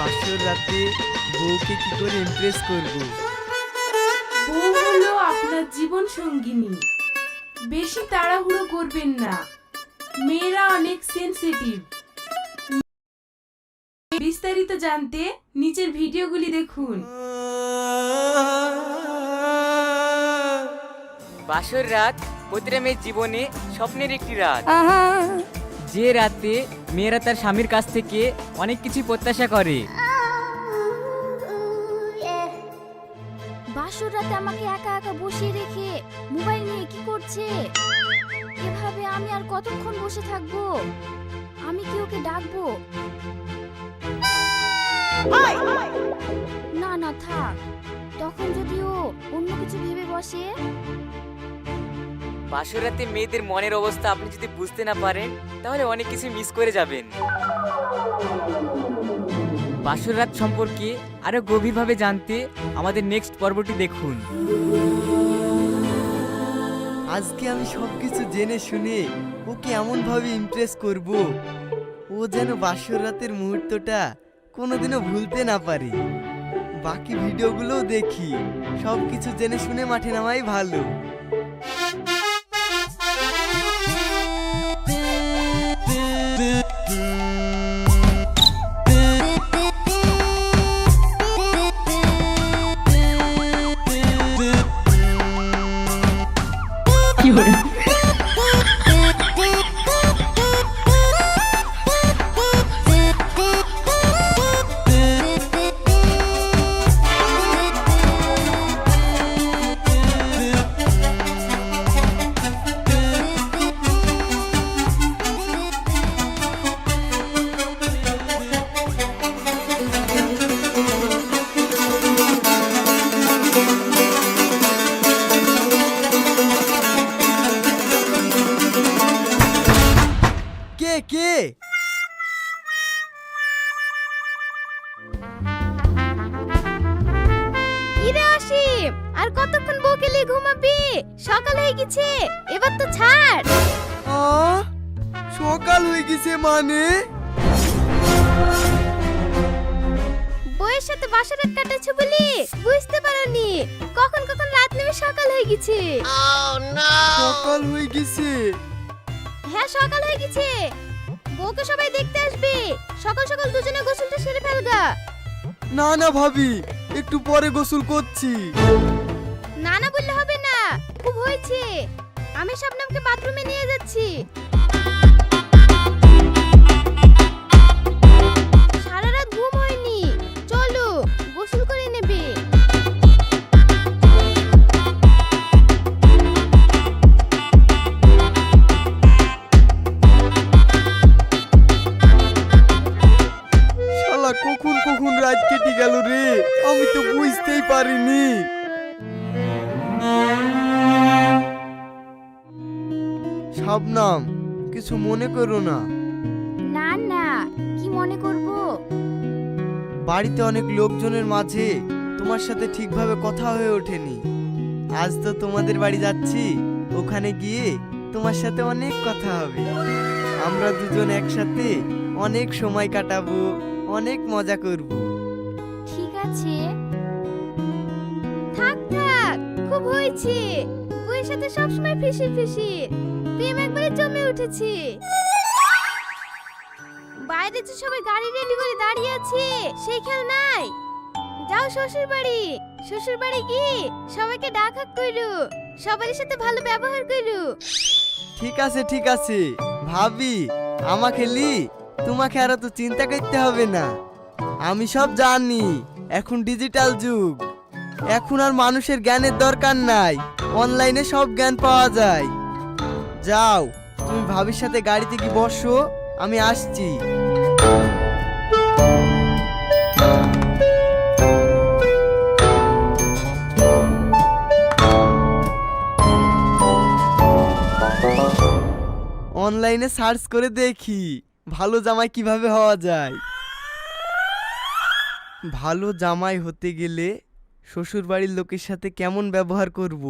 বাসর রাতে বউকে কি করে ইমপ্রেস করব? বউ হলো আপনার জীবন সঙ্গিনী। বেশি তাড়াহুড়ো করবেন না। মেয়েরা অনেক সেনসিটিভ বিস্তারিত জানতে নিচের ভিডিওগুলি দেখুন। বাসর রাত প্রতিটা মেয়ের জীবনে স্বপ্নের একটি রাত। যে রাতে মেয়েরা তার স্বামীর কাছ থেকে অনেক কিছু প্রত্যাশা করে। বাসর রাতে আমাকে একা একা বসিয়ে রেখে মোবাইল নিয়ে কি করছে? এভাবে আমি আর কতক্ষণ বসে থাকব? আমি কি ওকে ডাকবো? না না, থাক। তখন যদি ও অন্য কিছু ভেবে বসে বাসর রাতে মেয়েদের মনের অবস্থা আপনি যদি বুঝতে না পারেন, তাহলে অনেক কিছু মিস করে যাবেন। বাসর রাত সম্পর্কে আরও গভীরভাবে জানতে আমাদের নেক্সট পর্বটি দেখুন। আজকে আমি সবকিছু জেনে শুনে ওকে এমন ভাবে ইমপ্রেস করব, ও যেন বাসর রাতের মুহূর্তটা কোনোদিনও ভুলতে না পারে। বাকি ভিডিওগুলোও দেখি, সবকিছু জেনে শুনে মাঠে নামাই ভালো। Yeah. কে অসীম আর কতক্ষণ নিয়ে ঘুমাবি? সকাল হয়ে গেছে এবার তো ছাড়। আ? সকাল হয়ে গেছে মানে? বউয়ের সাথে বাসরাত কাটাচ্ছ বলি? বুঝতে পারোনি। কখন কখন রাত নেমে সকাল হয়ে গেছে। সকাল হয়ে গেছে। হ্যাঁ সকাল হয়ে গেছে। বউকে সবাই দেখতে আসবে। সকাল সকাল দুজনে গোসলটা সেরে ফেলগা না না ভাবি একটু পরে গোসল করছি। না না বললে হবে না খুব হয়েছে। আমি শবনমকে বাথরুমে নিয়ে যাচ্ছি। শাবনাম কিছু মনে করো না। না না কি মনে করব? বাড়িতে অনেক লোকজনের মাঝে তোমার সাথে ঠিকভাবে কথা হয়ে ওঠেনি। আজ তো তোমাদের বাড়ি যাচ্ছি ওখানে গিয়ে তোমার সাথে অনেক কথা হবে। আমরা দুজন একসাথে অনেক সময় কাটাবো অনেক মজা করব। ঠিক আছে। থাক থাক খুব হয়েছে। বইয়ের সাথে সবসময় ফিসির ফিসির। প্রেম একবারে জমে উঠেছে। বাইরে যে সবাই গাড়ি রেডি করে দাঁড়িয়ে আছে, সেই খেয়াল নাই। যাও শ্বশুর বাড়ি শ্বশুর বাড়ি গিয়ে সবাইকে ডাক হাক সবার সাথে ভালো ব্যবহার করু। ঠিক আছে ঠিক আছে। ভাবি, আমাকে লি, তোমাকে আর তো চিন্তা করতে হবে না। আমি সব জানি, এখন ডিজিটাল যুগ। এখন আর মানুষের জ্ঞানের দরকার নাই। অনলাইনে সব জ্ঞান পাওয়া যায়। যাও, তুমি ভাবির সাথে গাড়িতে কি বসো, আমি আসছি। অনলাইনে সার্চ করে দেখি, ভালো জামাই কীভাবে হওয়া যায়। ভালো জামাই হতে গেলে শ্বশুর বাড়ির লোকের সাথে কেমন ব্যবহার করব?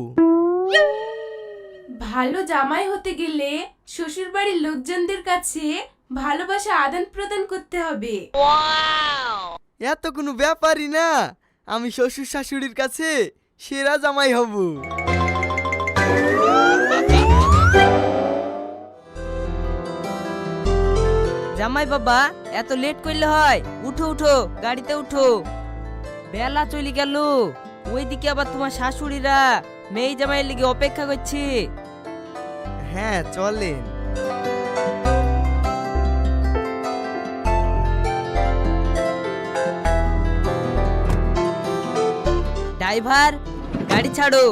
ভালো জামাই হতে গেলে শ্বশুরবাড়ির লোকজনদের কাছে ভালোবাসা আদান প্রদান করতে হবে। এত কোনো ব্যাপারই না। আমি শ্বশুর শাশুড়ির কাছে সেরা জামাই হব। জামাই বাবা এত লেট করলে হয়? উঠো উঠো গাড়িতে উঠো। বেলা চলে গেল। ওইদিকে আবার তোমার শাশুড়িরা। মেয়ে জামাইয়ের লিগে অপেক্ষা করছি। হ্যাঁ চলেন। ড্রাইভার গাড়ি ছাড়ো।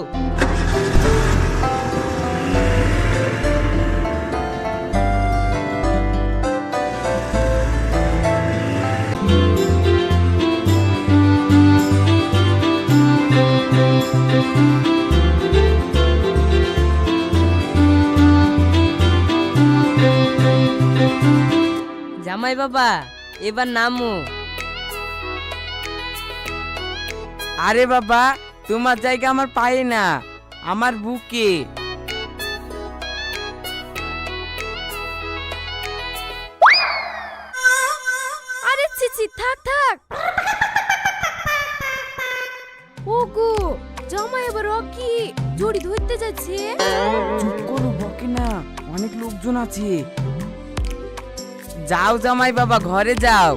জামাই বাবা এবার নামো। আরে বাবা তোমার জায়গা আমার পায়ে না আমার বুকে। আরে চিচি থাক থাক। ওগো জামাই এবার কি জড়ি ধরতে যাচ্ছে। চুপ করো বকে না অনেক লোকজন আছে। যাও জামাই বাবা, ঘরে যাও।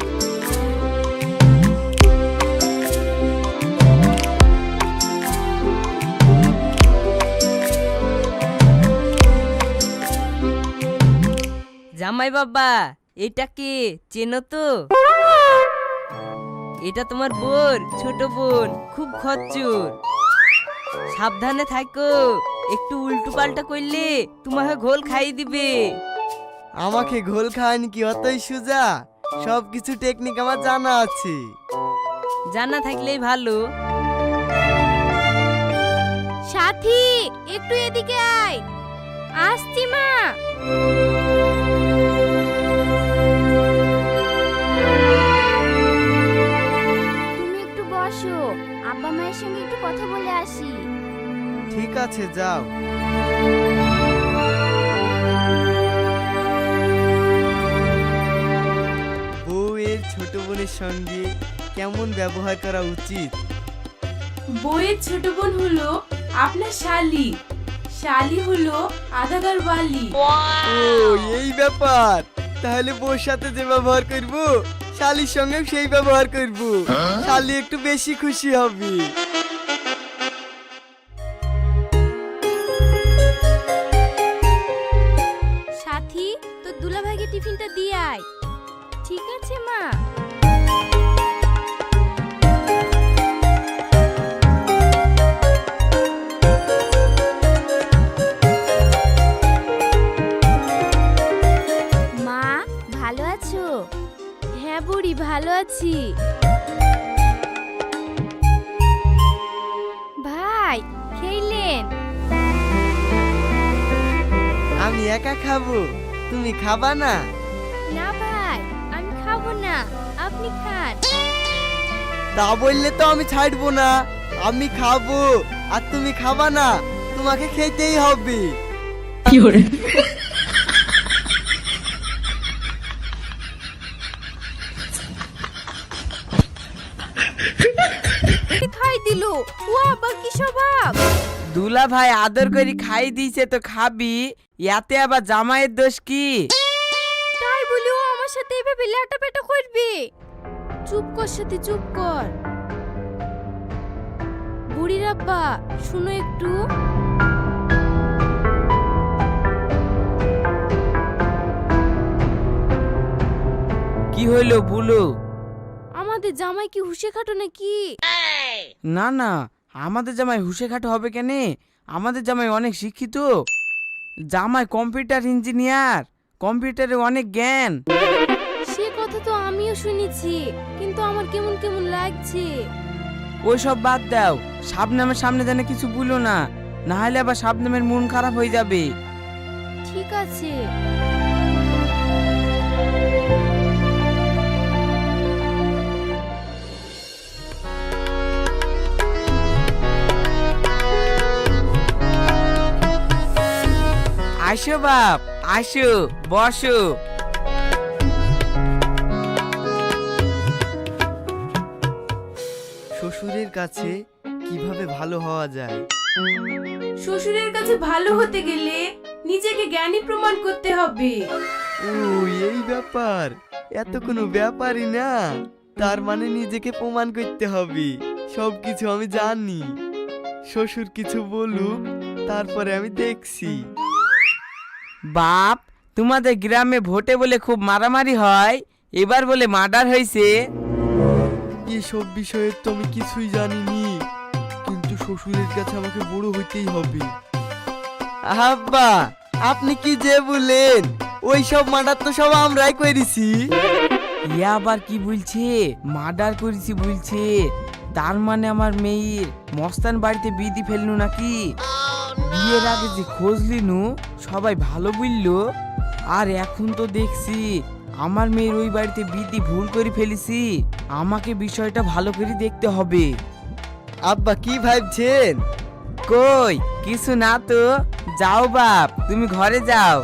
জামাই বাবা, এটা কে? চেনো তো? এটা তোমার বোন, ছোট বোন, খুব খচ্চুর। সাবধানে থাকো একটু উল্টো পাল্টা করলে তোমাকে ঘোল খাইয়ে দিবে। আমাকে ঘোল খাওয়ানি কি? অতই সুজা। সব কিছু টেকনিক আমার জানা আছে। জানা থাকলেই ভালো। সাথী একটু এদিকে আয়। আসছি মা। তুমি একটু বসো। আব্বা মায়ের সঙ্গে একটু কথা বলে আসি। ঠিক আছে যাও। ছোট বোনের সঙ্গে কেমন ব্যবহার করা উচিত? বইয়ের ছোট বোন হলো আপনার শালি। শালি হলো আধাগার বালি ও এই ব্যাপার। তাহলে বউর সাথে যে ব্যবহার করব শালির সঙ্গে সেই ব্যবহার করব। শালি একটু বেশি খুশি হবে। সাথী তোর দুলাভাইকে টিফিনটা দিয়ে আয়। ঠিক আছে, মা। মা, ভালো আছো? হ্যাঁ বুড়ি, ভালো আছি। ভাই, খেলেন। আমি একা খাব, তুমি খাবা না? আপনি খান। তা বললে তো আমি ছাড়বো না। আমি খাব আর তুমি খাবা না। তোমাকে খেতেই হবে। খাই দিল। ও আবার কি স্বভাব? দুলা ভাই আদর করে খাই দিয়েছে তো খাবি। ইয়াতে আবার জামাইয়ের দোষ কি? সাথে এভাবে লেটা পেটা করবে? চুপ কর সাথে চুপ কর। বুড়ির আব্বা শুনো একটু। কি হইল বুলো? আমাদের জামাই কি হুশে খাটো নাকি? না না আমাদের জামাই হুসে খাটো হবে কেনে? আমাদের জামাই অনেক শিক্ষিত। জামাই কম্পিউটার ইঞ্জিনিয়ার কম্পিউটারে অনেক জ্ঞান। কথা তো আমিও শুনেছি কিন্তু আমার কেমন কেমন লাগছে। ওই সব বাদ দাও শাবনামের সামনে জানে কিছু বলো না না হলে আবার শাবনামের মন খারাপ হয়ে যাবে। ঠিক আছে। আসো বাপ আসো বসো। কাছে কীভাবে ভালো হওয়া যায়? শ্বশুরের কাছে ভালো হতে গেলে নিজেকে জ্ঞানী প্রমাণ করতে হবে। ও এই ব্যাপার। এত কোনো ব্যাপারই না। তার মানে নিজেকে প্রমাণ করতে হবে। সব কিছু আমি জানি। শ্বশুর কিছু বলুক তারপরে আমি দেখছি। বাপ তোমাদের গ্রামে ভোটে বলে খুব মারামারি হয়। এবার বলে মার্ডার হয়েছে এসব বিষয়ে তো আমি কিছুই জানিনি। কিন্তু শ্বশুরের কাছে আমাকে বড় হইতেই হবে। আব্বা আপনি কি যে বলেন ওই সব মার্ডার তো সব আমরাই করেছি। ইয়া আবার কি বলছে? মার্ডার করেছি বলছে। তার মানে আমার মেয়ের মস্তান বাড়িতে বিধি ফেলনু নাকি? বিয়ের আগে যে খোঁজ লিনু সবাই ভালো বলল। আর এখন তো দেখছি আমার মেয়ের ওই বাড়িতে বিধি ভুল করে ফেলেছি। আমাকে বিষয়টা ভালো করে দেখতে হবে। আব্বা কি ভাবছেন? কই কিছু না তো। যাও বাপ তুমি ঘরে যাও।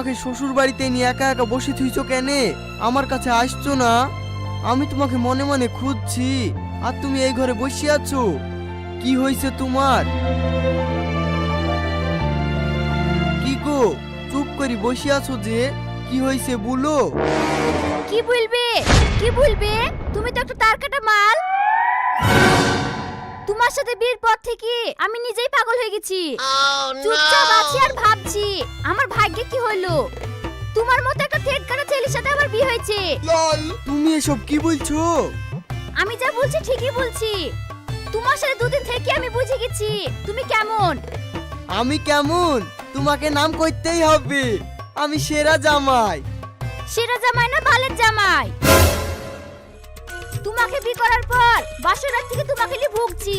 আমাকে শ্বশুর বাড়িতে নিয়ে একা একা বসে থুইছো কেনে? আমার কাছে আসছো না? আমি তোমাকে মনে মনে খুঁজছি আর তুমি এই ঘরে বসে আছো। কি হয়েছে তোমার? কি গো চুপ করে বসে আছো যে কি হয়েছে বলো? কি বলবে? কি বলবে? তুমি তো একটা তার কাটা মাল। তোমার সাথে বিয়ের পর থেকে আমি নিজেই পাগল হয়ে গেছি। চুপচাপ আছি আর ভাবছি আমার ভাগ্যে কি হলো? তোমার মতো একটা থেট কাটা ছেলের সাথে আমার বিয়ে হয়েছে। লাল তুমি এসব কি বলছো? আমি যা বলছি ঠিকই বলছি। তোমার সাথে দুদিন থেকে আমি বুঝে গেছি। তুমি কেমন? আমি কেমন? তোমাকে নাম করতেই হবে। আমি সেরা জামাই। সেরা জামাই না বালের জামাই? তোমাকে বিয়ে করার পর বাসরাত থেকে তোমাকে নিয়ে ভুগছি।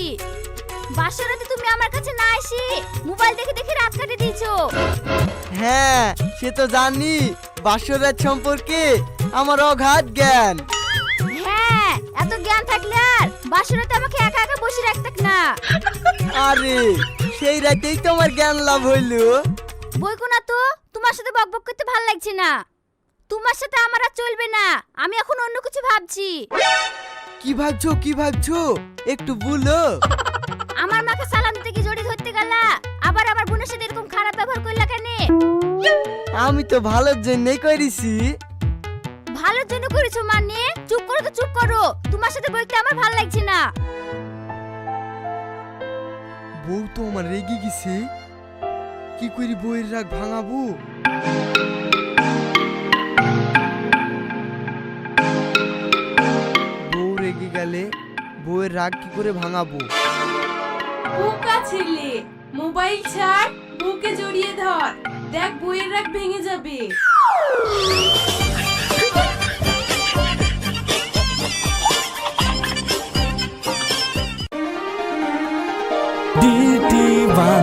বাসরাতে তুমি আমার কাছে না এসে মোবাইল দেখে দেখে রাত কাটে দিয়েছ। হ্যাঁ সে তো জানি। বাসরাত সম্পর্কে আমার অগাধ জ্ঞান। হ্যাঁ এত জ্ঞান থাকলে আর বাসরাতে আমাকে একা একা বসে রাখতাক না। আরে সেই রাতেই তো আমার জ্ঞান লাভ হইল। বইকো না তো তোমার সাথে বকবক করতে ভালো লাগছে না। তোমার সাথে আমার আর চলবে না আমি এখন অন্য কিছু ভাবছি। কি ভাবছ কি ভাবছ? একটু বলো। আমার মাকে সালাম দিতে কি জড়ি ধরতে গেলা। আবার আমার বোনের সাথে এরকম খারাপ ব্যবহার করলা কেন? আমি তো ভালোর জন্যই করেছি। ভালোর জন্য করেছ মানে? চুপ করো তো চুপ করো। তোমার সাথে বইতে আমার ভালো লাগছে না। বউ তো আমার রেগে গেছে। কি করি বউয়ের রাগ ভাঙাবো? বউ রেগে গেলে বউয়ের রাগ কি করে ভাঙাবো? বোকা ছেলে। মোবাইল ছাড় বুকে জড়িয়ে ধর। দেখ বইয়ের রাগ ভেঙে যাবে। ডিটি বাংলা